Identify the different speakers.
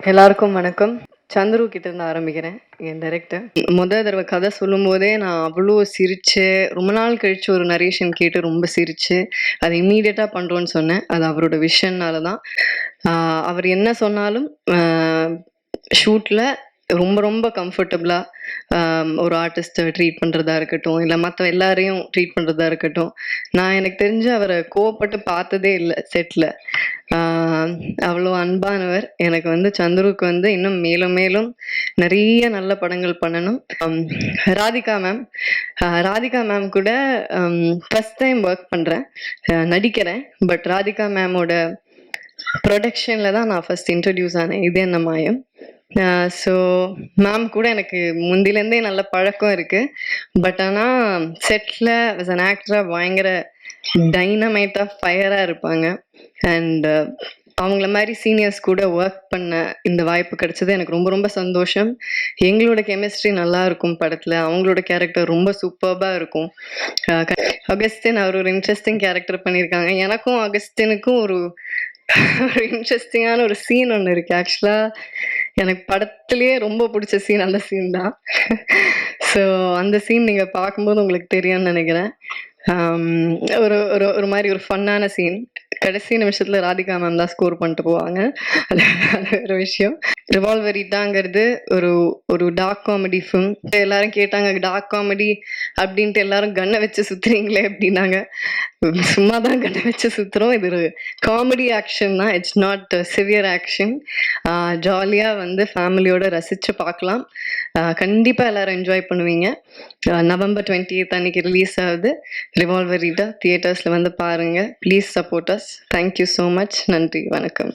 Speaker 1: எல்லாருக்கும் வணக்கம். சந்துரு கிட்ட இருந்து ஆரம்பிக்கிறேன் என் டைரக்டர் முத தடவை கதை சொல்லும்போதே நான் அவ்வளோ சிரிச்சு ரொம்ப நாள் கழிச்சு ஒரு நரேஷன் கேட்டு ரொம்ப சிரிச்சு அதை இம்மீடியட்டாக பண்ணுறோன்னு சொன்னேன். அது அவரோட விஷன்னால தான். அவர் என்ன சொன்னாலும் ஷூட்டில் ரொம்ப ரொம்ப கம்ஃபர்டபுளாக ஒரு ஆர்டிஸ்ட்டை ட்ரீட் பண்ணுறதா இருக்கட்டும் இல்லை மற்ற எல்லாரையும் ட்ரீட் பண்ணுறதா இருக்கட்டும். நான் எனக்கு தெரிஞ்சு அவரை கோவப்பட்டு பார்த்ததே இல்லை செட்டில் அவ்வளோ அன்பானவர். எனக்கு வந்து சந்துருக்கு வந்து இன்னும் மேலும் மேலும் நிறைய நல்ல படங்கள் பண்ணணும். ராதிகா மேம் ராதிகா மேம் கூட ஃபஸ்ட் டைம் ஒர்க் பண்ணுறேன் நடிக்கிறேன். பட் ராதிகா மேமோட ப்ரொடக்ஷனில் தான் நான் ஃபர்ஸ்ட் இன்ட்ரடியூஸ் ஆனேன். இது என்ன மாயம்? ஸோ மேம் கூட எனக்கு முந்திலேருந்தே நல்ல பழக்கம் இருக்குது பட் ஆனால் செட்டில் ஆஸ் அன் ஆக்டராக பயங்கர டைனமைட்டாக ஃபயராக இருப்பாங்க. அண்ட் uh, அவங்கள மாதிரி சீனியர்ஸ் கூட ஒர்க் பண்ண இந்த வாய்ப்பு கிடைச்சது. எனக்கு ரொம்ப ரொம்ப சந்தோஷம். எங்களோட கெமிஸ்ட்ரி நல்லா இருக்கும் படத்தில். அவங்களோட கேரக்டர் ரொம்ப சூப்பர்பாக இருக்கும். Uh, அகஸ்டின் அவர் ஒரு இன்ட்ரெஸ்டிங் கேரக்டர் பண்ணியிருக்காங்க. எனக்கும் அகஸ்டினுக்கும் ஒரு ஒரு இன்ட்ரெஸ்டிங்கான ஒரு சீன் ஒன்று இருக்கு. ஆக்சுவலாக எனக்கு படத்துலயே ரொம்ப பிடிச்ச சீன் அந்த சீன் தான். ஸோ அந்த சீன் நீங்கள் பார்க்கும்போது உங்களுக்கு தெரியும்னு நினைக்கிறேன். ஒரு ஒரு ஒரு மாதிரி ஒரு ஃபன்னான சீன் கடைசி நிமிஷத்தில் ராதிகா மேம் தான் ஸ்கோர் பண்ணிட்டு போவாங்க. அது ஒரு விஷயம். ரிவால்வர் இட்டாங்கிறது ஒரு ஒரு டார்க் காமெடி ஃபிலிம் எல்லாரும் கேட்டாங்க டார்க் காமெடி அப்படின்ட்டு எல்லாரும் கண்ணை வச்சு சுத்துறீங்களே அப்படின்னாங்க. சும்மா தான் கண்ணை வச்சு சுத்துறோம். இது ஒரு காமெடி ஆக்ஷன் தான். இட்ஸ் நாட் சிவியர் ஆக்ஷன் ஜாலியாக வந்து ஃபேமிலியோட ரசித்து பார்க்கலாம். கண்டிப்பாக எல்லாரும் என்ஜாய் பண்ணுவீங்க. நவம்பர் டுவெண்ட்டி அன்னைக்கு ரிலீஸ் ஆகுது. ரிவால்வர் ரீட்டா தியேட்டர்ஸில் வந்து பாருங்கள் please support us thank you so much நன்றி. வணக்கம்.